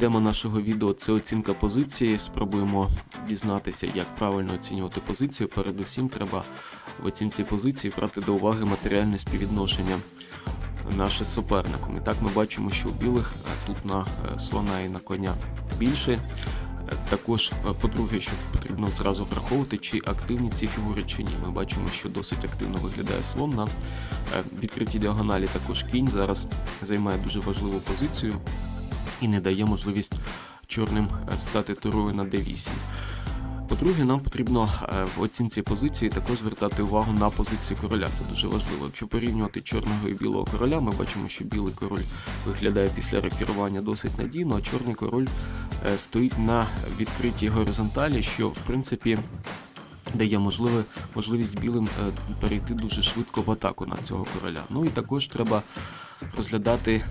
Тема нашого відео це оцінка позиції. Спробуємо дізнатися, як правильно оцінювати позицію. Передусім, треба в оцінці позиції брати до уваги матеріальне співвідношення наше з суперником. І так ми бачимо, що у білих е, тут на е, слона і на коня більше. Е, Також, по-друге, що потрібно зразу враховувати, чи активні ці фігури чи ні. Ми бачимо, що досить активно виглядає слон на відкритій діагоналі. Також кінь зараз займає дуже важливу позицію і не дає можливість чорним е, стати турою на d8. По-друге, нам потрібно е, в оцінці позиції також звертати увагу на позицію короля. Це дуже важливо. Якщо порівнювати чорного і білого короля, ми бачимо, що білий король виглядає після рокірування досить надійно, а чорний король е, стоїть на відкритій горизонталі, що в принципі дає можливе, можливість білим перейти дуже швидко в атаку на цього короля. Ну і також треба розглядати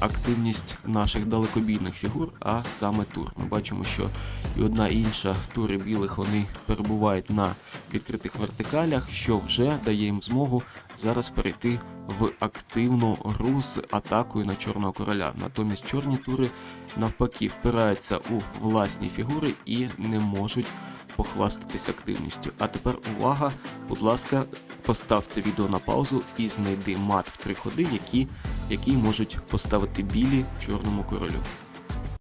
активність наших далекобійних фігур, а саме тур. Ми бачимо, що і одна і інша тури білих вони перебувають на відкритих вертикалях, що вже дає їм змогу зараз перейти в активну гру з атакою на чорного короля. Натомість чорні тури навпаки впираються у власні фігури і не можуть похвастатись активністю. А тепер увага, будь ласка, постав це відео на паузу і знайди мат в три ходи, які, які можуть поставити білі чорному королю.